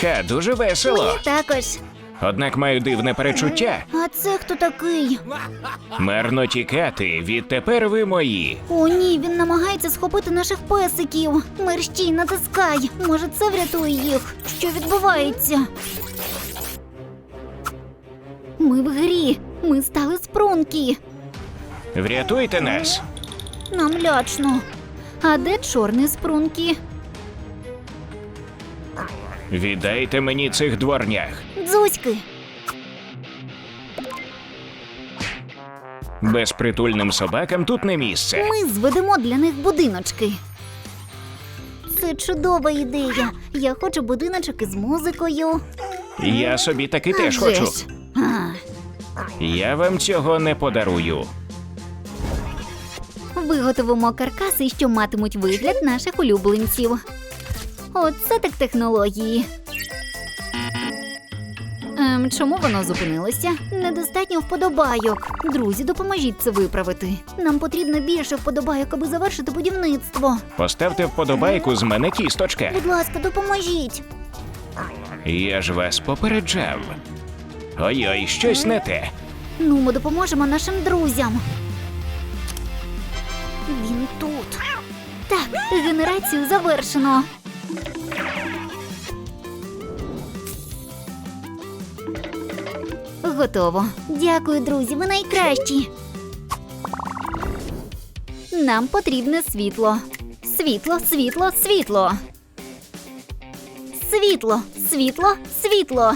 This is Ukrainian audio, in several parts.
Ха, дуже весело. Мені також. Однак маю дивне перечуття. А це хто такий? Марно тікати, відтепер ви мої. О, ні, він намагається схопити наших песиків. Мерщій, натискай. Може, це врятує їх. Що відбувається? Ми в грі. Ми стали спрунки. Врятуйте нас. Нам лячно. А де чорний спрунки? Віддайте мені цих дворнях. Дзузьки. Безпритульним собакам тут не місце. Ми зведемо для них будиночки. Це чудова ідея. Я хочу будиночок із музикою. Я собі таки А теж хочу. ж. А, Я вам цього не подарую. Виготовимо каркаси, що матимуть вигляд наших улюбленців. Оце так технології. Ем, чому воно зупинилося? Недостатньо вподобайок. Друзі, допоможіть це виправити. Нам потрібно більше вподобайок, аби завершити будівництво. Поставте вподобайку з мене кісточка. Будь ласка, допоможіть. Я ж вас попереджав. Ой-ой, щось не те. Ну, ми допоможемо нашим друзям. Він тут. Так, генерацію завершено. Готово. Дякую, друзі, ви найкращі. Нам потрібне світло. Світло, світло, світло. Світло, світло, світло.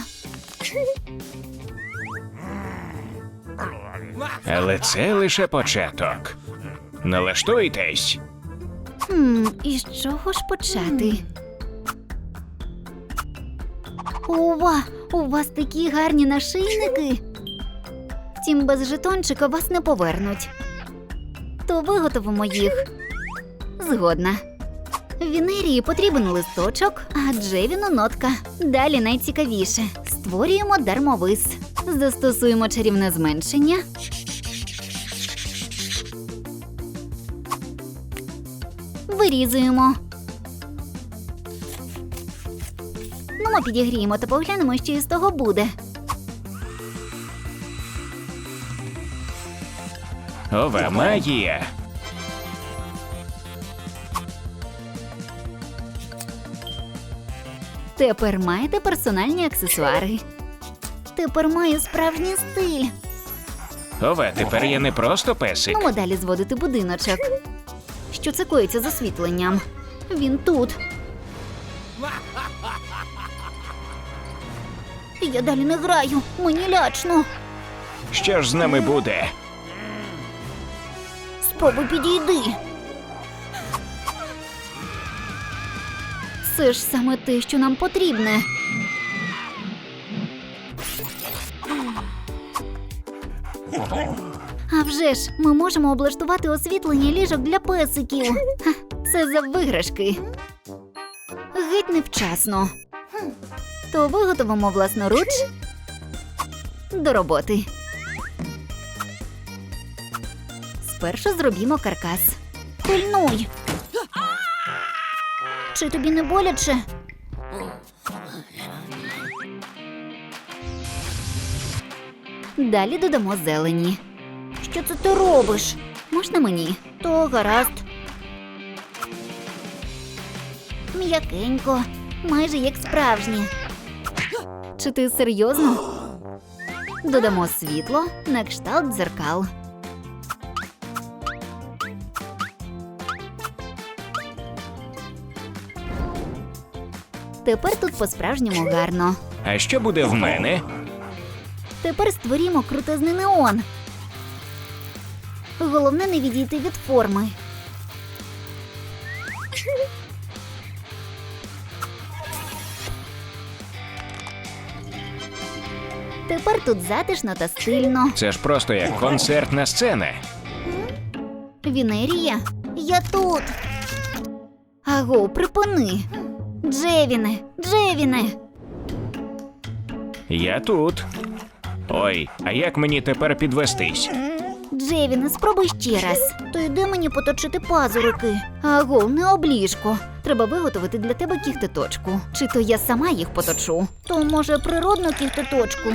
Але це лише початок. Налаштуйтесь. Хм, і з чого ж почати? Ова, у вас такі гарні нашийники. Втім, без жетончика вас не повернуть. То виготовимо їх. Згодна. Вінерії потрібен листочок, а Джевіну нотка. Далі найцікавіше. Створюємо дармовис. Застосуємо чарівне зменшення. Вирізуємо. Ну, підігріємо та поглянемо, що із того буде. Ова магія. Тепер маєте персональні аксесуари. Тепер маю справжній стиль. Ова, тепер я не просто песик. Ну, далі зводити будиночок. Що це коїться з освітленням? Він тут. Я далі не граю, мені лячно. Що ж з нами буде? Спробуй підійди. Це ж саме те, що нам потрібне. А вже ж, ми можемо облаштувати освітлення ліжок для песиків. Це за виграшки. Геть невчасно. То виготовимо власноруч до роботи. Спершу зробімо каркас. Пильнуй. Чи тобі не боляче? Далі додамо зелені. Що це ти робиш? Можна мені? То гаразд. М'якенько, майже як справжнє. Чи ти серйозно? Додамо світло на кшталт дзеркал. Тепер тут по-справжньому гарно. А що буде в мене? Тепер створімо крутезний неон. Головне не відійти від форми. Тепер тут затишно та стильно. Це ж просто як концертна сцена. Вінерія, я тут. Аго, припини. Джевіне, Джевіне. Я тут. Ой, а як мені тепер підвестись? Джевіне, спробуй ще раз. То йди мені поточити пазурики. Аго, не обліжко. Треба виготовити для тебе кіхтеточку. Чи то я сама їх поточу? То може природну кіхтеточку?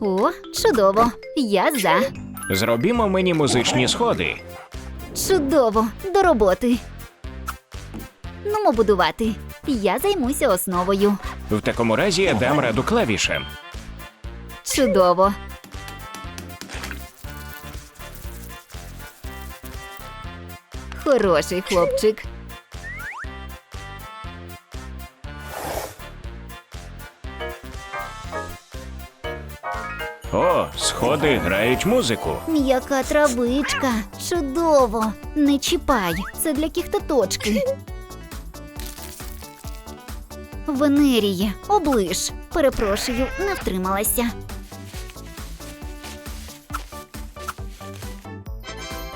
О, чудово! Я за. Зробімо мені музичні сходи. Чудово! До роботи. Нумо будувати. Я займуся основою. В такому разі я дам раду клавішам. Чудово. Хороший хлопчик. О, сходи грають музику. М'яка травичка. Чудово. Не чіпай. Це для кіхтоточки. Венеріє, оближ. Перепрошую, не втрималася.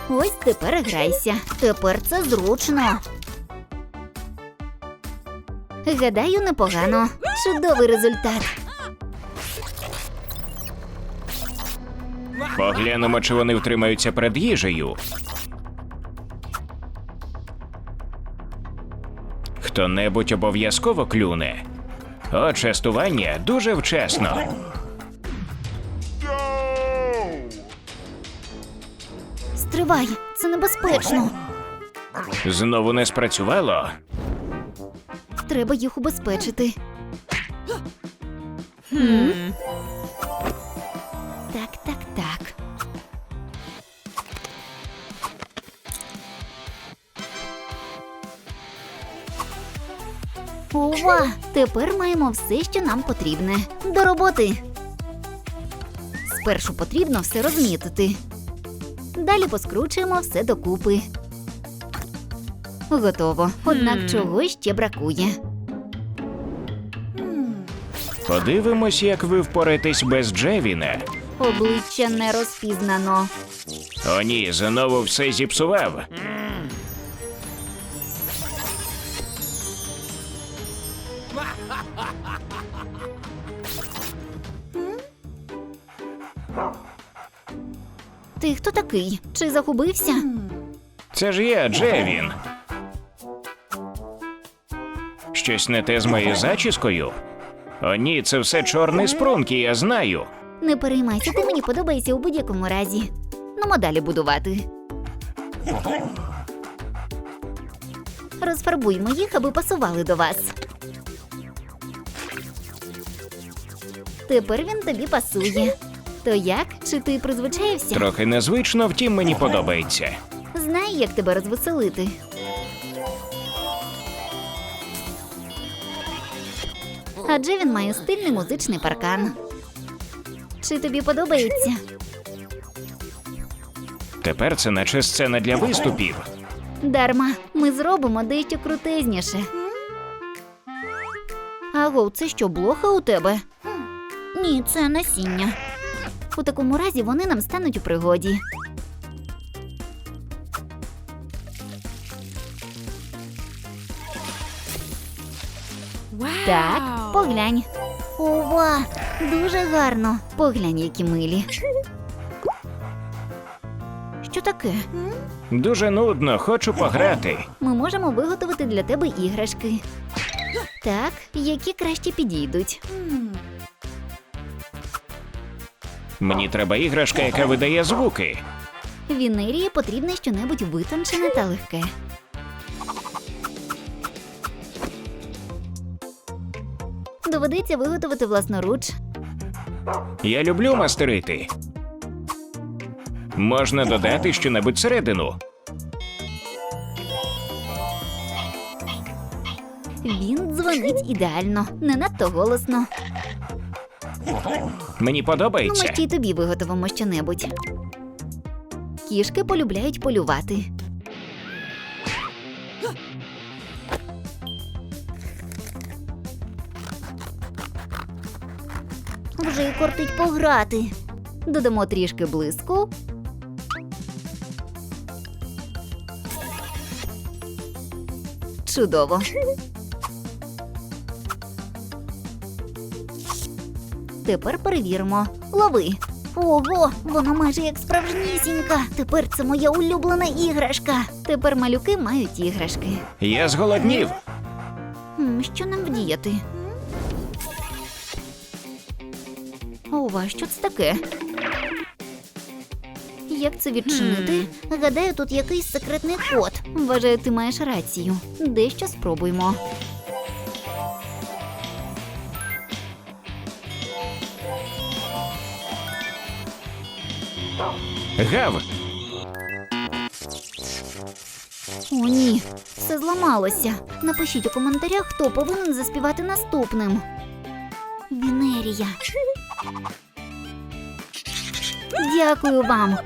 Ось тепер грайся. Тепер це зручно. Гадаю, непогано. Чудовий результат. Поглянемо, чи вони втримаються перед їжею. Хто-небудь обов'язково клюне. О, частування дуже вчасно. Стривай, це небезпечно. Знову не спрацювало. Треба їх убезпечити. Хм. Ова! Тепер маємо все, що нам потрібне. До роботи. Спершу потрібно все розмітити. Далі поскручуємо все докупи. Готово. Однак чогось ще бракує. Подивимось, як ви впораєтесь без Джевіна. Обличчя не розпізнано. О, ні, знову все зіпсував. Такий? Чи загубився? Це ж я, Джевін. Щось не те з моєю зачіскою? О, ні, це все чорний спрунки, я знаю. Не переймайся, ти мені подобається у будь-якому разі. Ну, далі будувати. Розфарбуймо їх, аби пасували до вас. Тепер він тобі пасує. То як? Чи ти призвичаєвся? Трохи незвично, втім мені подобається. Знаю, як тебе розвеселити. Адже він має стильний музичний паркан. Чи тобі подобається? Тепер це наче сцена для виступів. Дарма, ми зробимо дещо крутезніше. Аго, це що, блоха у тебе? Ні, це насіння. У такому разі вони нам стануть у пригоді. Так, поглянь. Ова, дуже гарно. Поглянь, які милі. Що таке? Дуже нудно, хочу пограти. Ми можемо виготовити для тебе іграшки. Так, які краще підійдуть. Мені треба іграшка, яка видає звуки. Вінерії потрібне щонебудь витончене та легке. Доведеться виготовити власноруч. Я люблю мастерити. Можна додати щонебудь всередину. Він дзвонить ідеально, не надто голосно. Мені Ну, ми ще й тобі виготовимо щонебудь. Кішки полюбляють полювати. Вже й кортить пограти. Додамо трішки блиску. Чудово. Тепер перевіримо. Лови. Ого, воно майже як справжнісінька. Тепер це моя улюблена іграшка. Тепер малюки мають іграшки. Я зголоднів. Що нам вдіяти? Ова, що це таке? Як це відчинити? Гадаю, тут якийсь секретний код. Вважаю, ти маєш рацію. Дещо спробуємо. Гав, О, ні, все зламалося. Напишіть у коментарях, хто повинен заспівати наступним. Венерія. Дякую вам.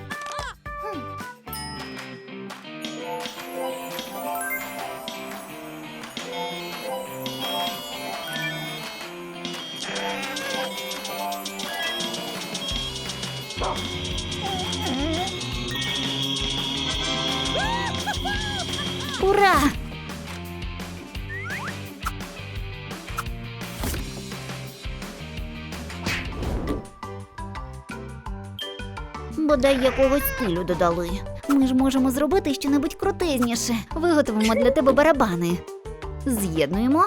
Якогось стилю додали. Ми ж можемо зробити щонебудь крутезніше. Виготовимо для тебе барабани. З'єднуємо.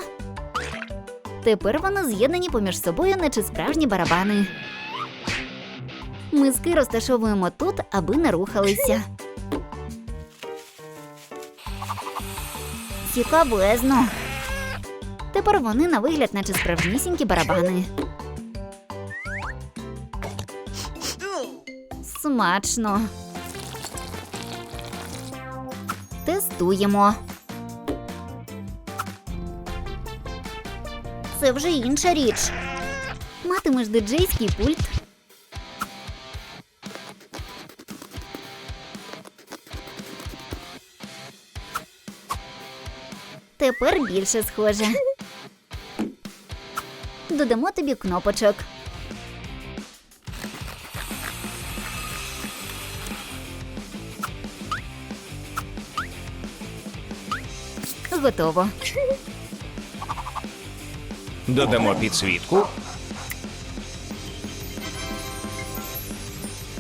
Тепер вони з'єднані поміж собою, наче справжні барабани. Миски розташовуємо тут, аби не рухалися. Цікавезно. Тепер вони на вигляд, наче справжнісінькі барабани. Смачно. Тестуємо. Це вже інша річ. Матимеш диджейський пульт. Тепер більше схоже. Додамо тобі кнопочок. Готово. додамо підсвітку.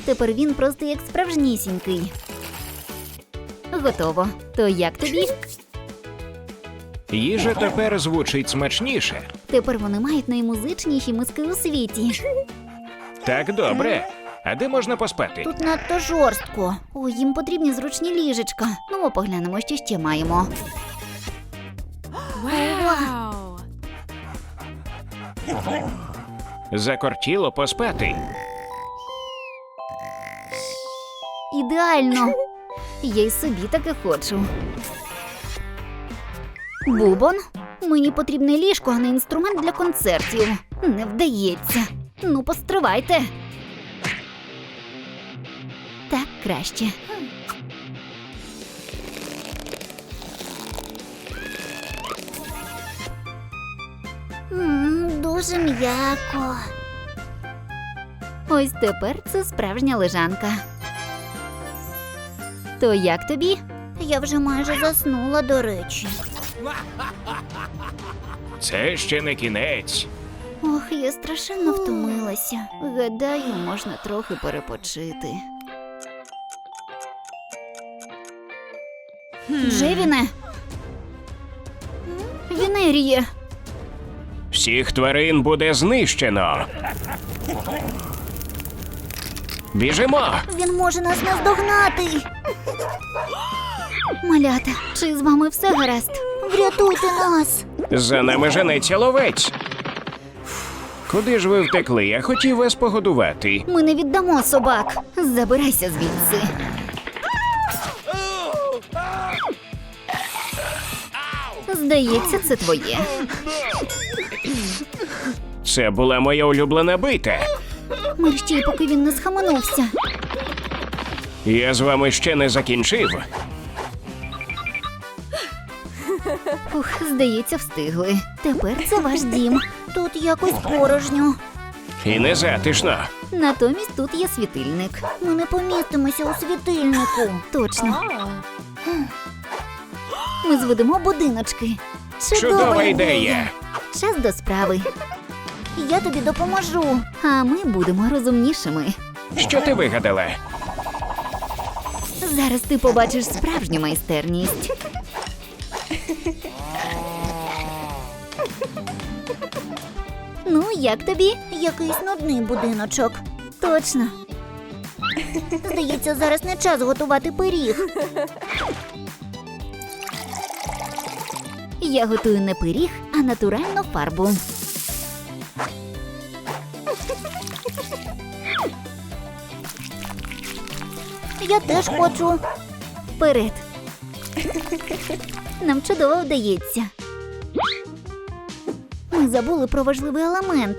Тепер він просто як справжнісінький. Готово. То як тобі? Їжа тепер звучить смачніше. Тепер вони мають наймузичніші миски у світі. Так добре. А де можна поспати? Тут надто жорстко. Ой, їм потрібні зручні ліжечка. Ну, поглянемо, що ще маємо. Wow. Закортіло поспати. Ідеально. Я й собі таке хочу. Бубон, мені потрібне ліжко, а не інструмент для концертів. Не вдається. Ну, постривайте. Так краще. Дуже м'яко. Ось тепер це справжня лежанка. То як тобі? Я вже майже заснула, до речі. Це ще не кінець. Ох, я страшенно втомилася. Гадаю, можна трохи перепочити. Джевіне. Венеріє. Всіх тварин буде знищено. Біжимо! Він може нас наздогнати. Малята, чи з вами все гаразд? Врятуйте нас. За нами женеться ловець. Куди ж ви втекли? Я хотів вас погодувати. Ми не віддамо собак. Забирайся звідси. Здається, це твоє. Це була моя улюблена бита. Мерщій, поки він не схаменувся. Я з вами ще не закінчив. Ух, здається, встигли. Тепер це ваш дім. Тут якось порожньо. І не затишно. Натомість тут є світильник. Ми не помістимося у світильнику. Точно. Ми зведемо будиночки. Чудова ідея. Час до справи. Я тобі допоможу, а ми будемо розумнішими. Що ти вигадала? Зараз ти побачиш справжню майстерність. Ну, як тобі? Якийсь нудний будиночок. Точно. Здається, зараз не час готувати пиріг. Я готую не пиріг, а натуральну фарбу. Я теж хочу. Вперед. Нам чудово вдається. Ми забули про важливий елемент.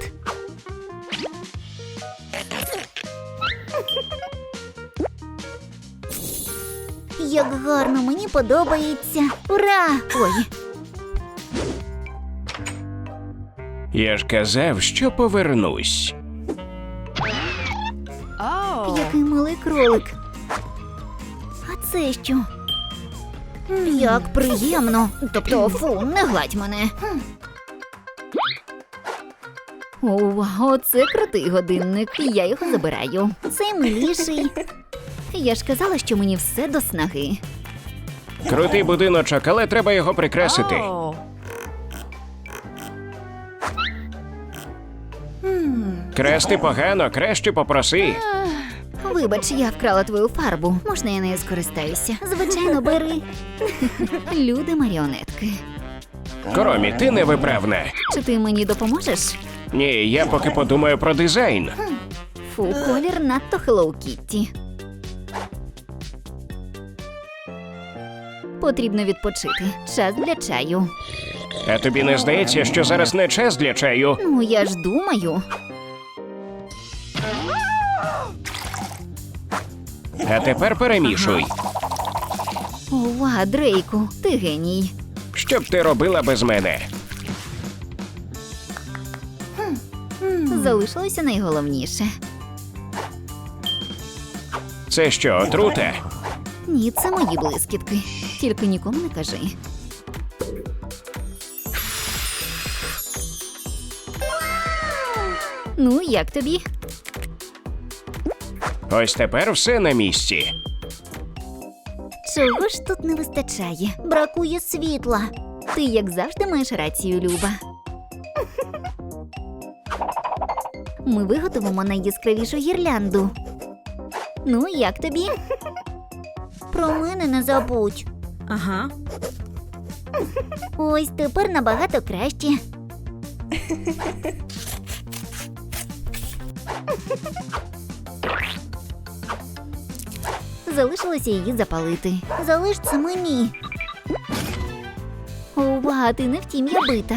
Як гарно, мені подобається. Ура! Ой, Я ж казав, що повернусь. який милий кролик. Це що? Як приємно. Тобто, фу, не гладь мене. О, оце крутий годинник. Я його забираю. Цей миліший. Я ж казала, що мені все до снаги. Крутий будиночок, але треба його прикрасити. Красти погано, краще попроси. Вибач, я вкрала твою фарбу. Можна я нею скористаюся? Звичайно, бери. Люди маріонетки. Коромі, ти невиправна. Чи ти мені допоможеш? Ні, я поки подумаю про дизайн. Фу, колір надто Hello Kitty. Потрібно відпочити. Час для чаю. А тобі не здається, що зараз не час для чаю? Ну, я ж думаю. А тепер перемішуй. Ова, Дрейку, ти геній. Що б ти робила без мене? Залишилося найголовніше. Це що, отрута? Ні, це мої блискітки. Тільки нікому не кажи. Ну, як тобі? Ось тепер все на місці. Чого ж тут не вистачає? Бракує світла. Ти, як завжди, маєш рацію, Люба. Ми виготовимо найяскравішу гірлянду. Ну, як тобі? Про мене не забудь. Ага. Ось тепер набагато краще. Залишилося її запалити. Залиш це мені. Ова, ти не втім я бита.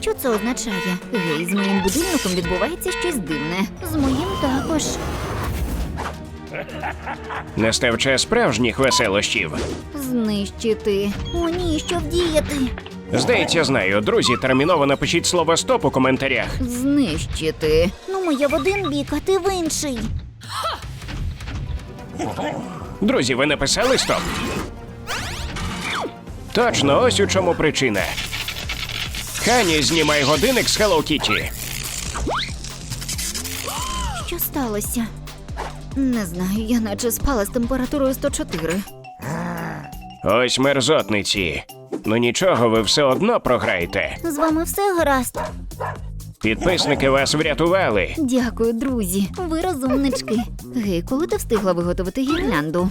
Що це означає? Гей, з моїм будильником відбувається щось дивне. З моїм також. Настав час справжніх веселощів. Знищити. О, ні, що вдіяти? Здається, знаю. Друзі, терміново напишіть слово стоп у коментарях. Знищити. Ну, моя в один бік, а ти в інший. Друзі, ви написали стоп? Точно, ось у чому причина. Хані, знімай годинник з Hello Kitty. Що сталося? Не знаю, я наче спала з температурою 104. Ось мерзотниці. Ну нічого, ви все одно програєте. З вами все гаразд. Підписники вас врятували. Дякую, друзі. Ви розумнички. Гей, коли ти встигла виготовити гірлянду?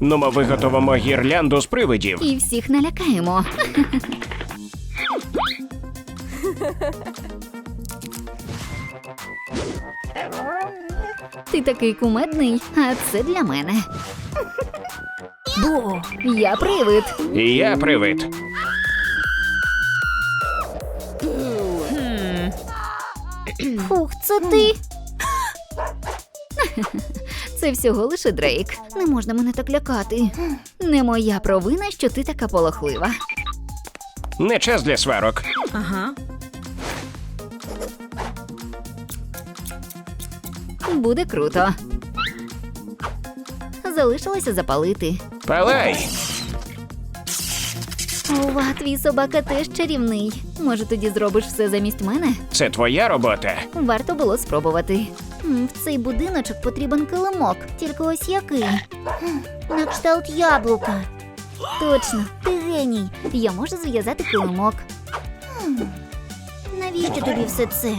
Ну, ми виготовимо гірлянду з привидів. І всіх налякаємо. Ти такий кумедний, а це для мене. Бо я привид. І я привид. Фух, це ти. Це всього лише Дрейк. Не можна мене так лякати. Не моя провина, що ти така полохлива. Не час для сварок. Ага. Буде круто. Залишилося запалити. Палай! Ова, твій собака теж чарівний. Може, тоді зробиш все замість мене? Це твоя робота. Варто було спробувати. М, В цей будиночок потрібен килимок, тільки ось який. М, На кшталт яблука. Точно, ти геній. Я можу зв'язати килимок. Навіщо тобі все це?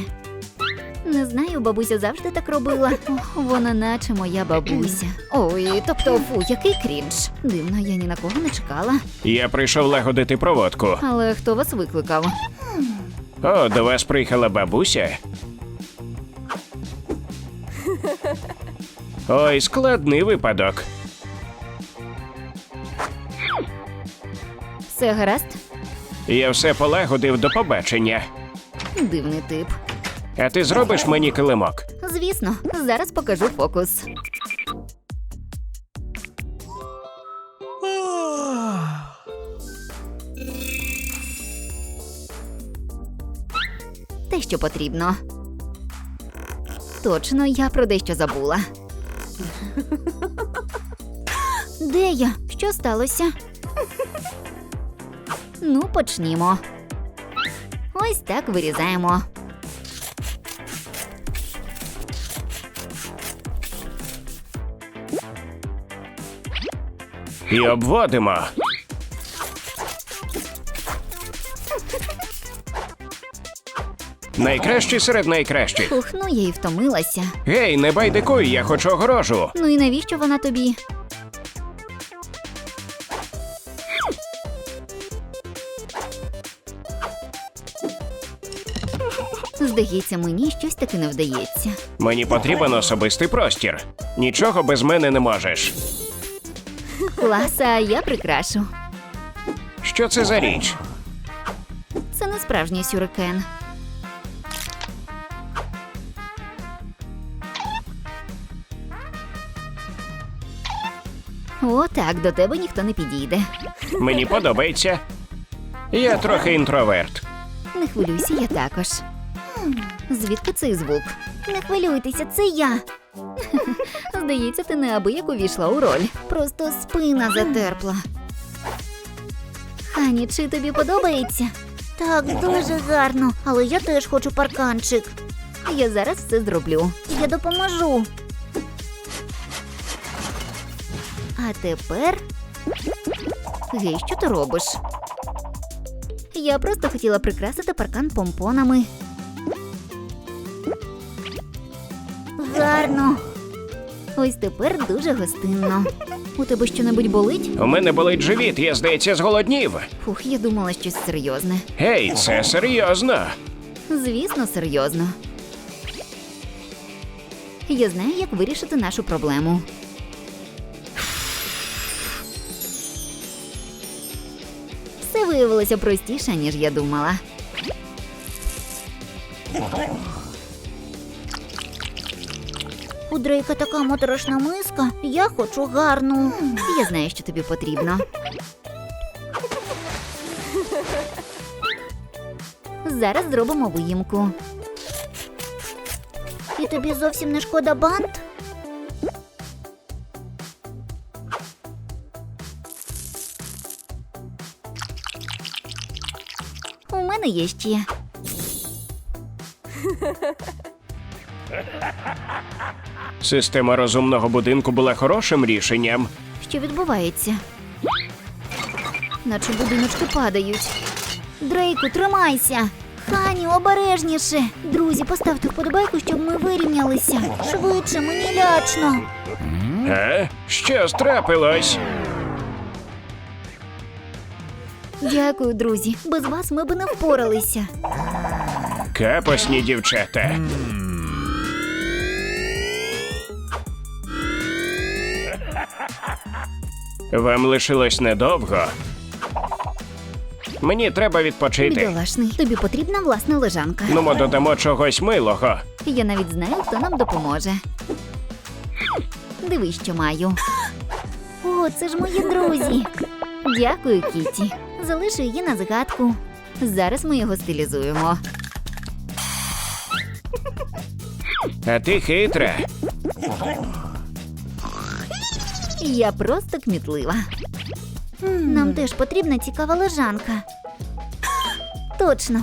Не знаю, бабуся завжди так робила. Вона наче моя бабуся. Ой, тобто, фу, який крінж. Дивно, я ні на кого не чекала. Я прийшов лагодити проводку. Але хто вас викликав? О, до вас приїхала бабуся. Ой, складний випадок. Все гаразд? Я все полагодив до побачення. Дивний тип. А ти зробиш мені килимок? Звісно, зараз покажу фокус. Те, що потрібно. Точно, я про дещо забула. Де я? Що сталося? Ну, почнімо. Ось так вирізаємо. І обводимо. Найкращі серед найкращих. Ух, ну я й втомилася. Гей, не байдикуй, я хочу огорожу. Ну і навіщо вона тобі? Здається, мені щось таки не вдається. Мені потрібен особистий простір. Нічого без мене не можеш. Клас, а я прикрашу. Що це за річ? Це не справжній сюрикен. О, так, до тебе ніхто не підійде. Мені подобається. Я трохи інтроверт. Не хвилюйся, я також. Звідки цей звук? Не хвилюйтеся, це я. Здається, ти неабияк увійшла у роль. Просто спина затерпла. Хані, чи тобі подобається? Так, дуже гарно, але я теж хочу парканчик. Я зараз все зроблю. Я допоможу. А тепер. Гей, що ти робиш? Я просто хотіла прикрасити паркан помпонами. Гарно. Ось тепер дуже гостинно. У тебе що-небудь болить? У мене болить живіт, я здається, зголоднів. Фух, я думала щось серйозне. Гей, це серйозно. Звісно, серйозно. Я знаю, як вирішити нашу проблему. Все виявилося простіше, ніж я думала. У Дрейка така моторошна миска. Я хочу гарну. Я знаю, що тобі потрібно. Зараз зробимо виїмку. І тобі зовсім не шкода бант? У мене є ще. Система розумного будинку була хорошим рішенням. Що відбувається? Наче будиночки падають. Дрейку, тримайся! Хані, обережніше! Друзі, поставте вподобайку, щоб ми вирівнялися. Швидше, мені лячно. А? Що страпилось? Дякую, друзі. Без вас ми б не впоралися. Капосні дівчата. Вам лишилось недовго. Мені треба відпочити. Бідолашний, тобі потрібна власна лежанка. Ну, ми додамо чогось милого. Я навіть знаю, хто нам допоможе. Дивись, що маю. О, це ж мої друзі. Дякую, Кіті. Залишу її на згадку. Зараз ми його стилізуємо. А ти хитра. Я просто кмітлива. Нам теж потрібна цікава лежанка. Точно.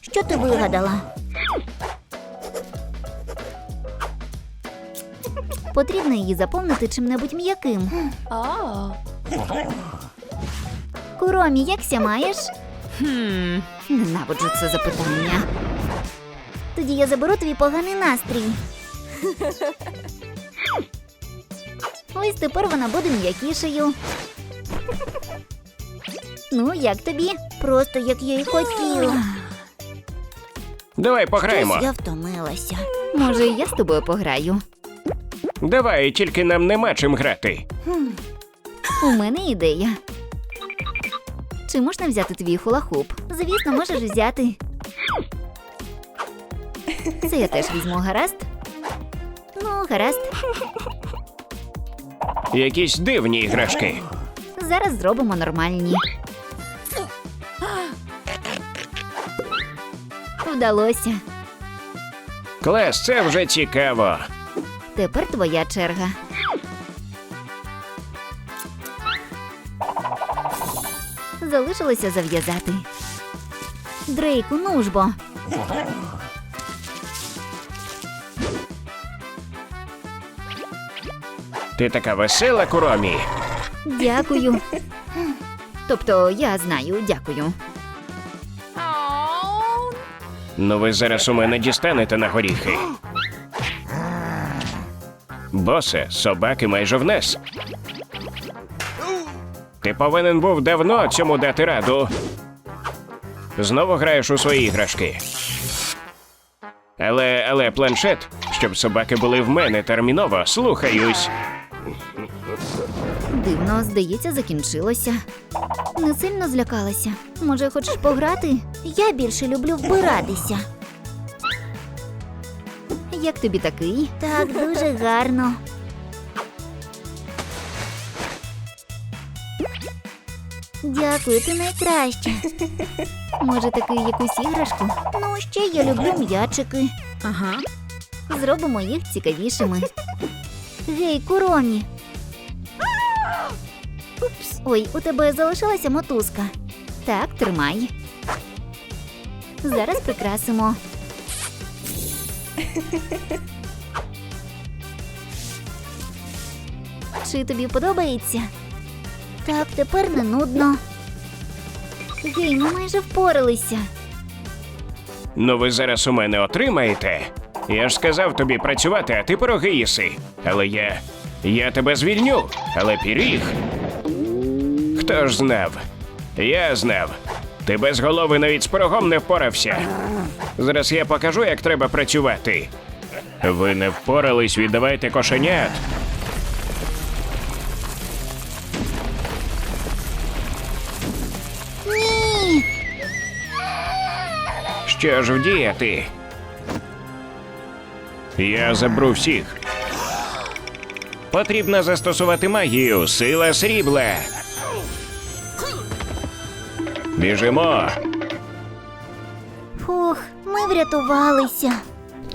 Що ти вигадала? Потрібно її заповнити чим-небудь м'яким. Куромі, якся маєш? Хм, ненавиджу це запитання. Тоді я заберу твій поганий настрій. Ось тепер вона буде м'якішою. Ну, як тобі? Просто як я й хотіла. Давай пограємо. я втомилася. Може, і я з тобою пограю. Давай, тільки нам нема чим грати. У мене ідея. Чи можна взяти твій хулахуп? Звісно, можеш взяти. Це я теж візьму, гаразд? Ну, гаразд. Якісь дивні іграшки. Зараз зробимо нормальні. Вдалося. Клас, це вже цікаво. Тепер твоя черга. Залишилося зав'язати. Дрейку, ну ж бо. Ти така весела, Куромі. Дякую. Тобто, я знаю, дякую. Ну ви зараз у мене дістанете на горіхи. Босе, собаки майже в нас. Ти повинен був давно цьому дати раду. Знову граєш у свої іграшки. Але, але планшет, щоб собаки були в мене терміново, слухаюсь. Дивно, здається, закінчилося. Не сильно злякалася. Може, хочеш пограти? Я більше люблю вбиратися. Як тобі такий? Так, дуже гарно. Дякую, ти найкраща. Може, таки якусь іграшку? Ну, ще я люблю м'ячики. Ага. Зробимо їх цікавішими. Гей, куромі. Ой, у тебе залишилася мотузка. Так, тримай. Зараз прикрасимо. Чи тобі подобається? Так, тепер не нудно. Гей, ми майже впоралися. Ну ви зараз у мене отримаєте. Я ж сказав тобі працювати, а ти пироги їси. Але я. Я тебе звільню, але піріг. Хто ж знав? Я знав. Ти без голови навіть з пирогом не впорався. Зараз я покажу, як треба працювати. Ви не впорались, віддавайте кошенят. Ні. Що ж вдіяти? Я забру всіх. Потрібно застосувати магію, сила срібла. Біжимо. Фух, ми врятувалися.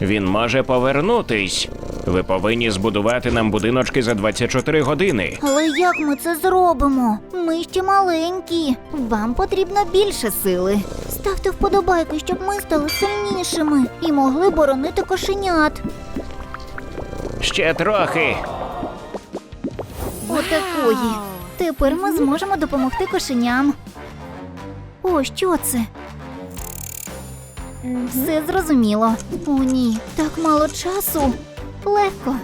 Він може повернутись. Ви повинні збудувати нам будиночки за 24 години. Але як ми це зробимо? Ми ще маленькі. Вам потрібно більше сили. Ставте вподобайки, щоб ми стали сильнішими і могли боронити кошенят. Ще трохи. Отакої. Тепер ми зможемо допомогти кошеням. О, що це? Все зрозуміло. О, ні, так мало часу. Легко.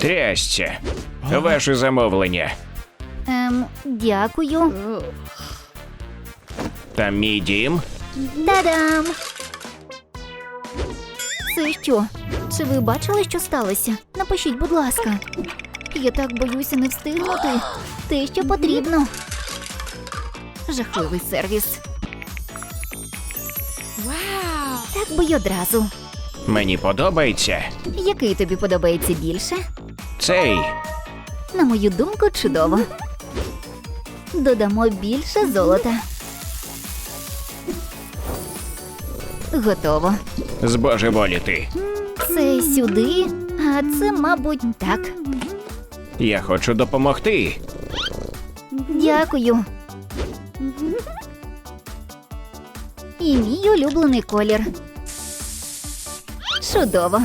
Трясця. Ваше замовлення. Ем, дякую. Там мій дім. Та-дам! Це що? Чи ви бачили, що сталося? Напишіть, будь ласка. Я так боюся не встигнути. Те, що потрібно. Жахливий сервіс. Вау! Так би й одразу. Мені подобається. Який тобі подобається більше? Цей. На мою думку, чудово. Додамо більше золота. Готово. Збожеволіти. Це сюди, а це, мабуть, так. Я хочу допомогти. Дякую. І мій улюблений колір. Чудово.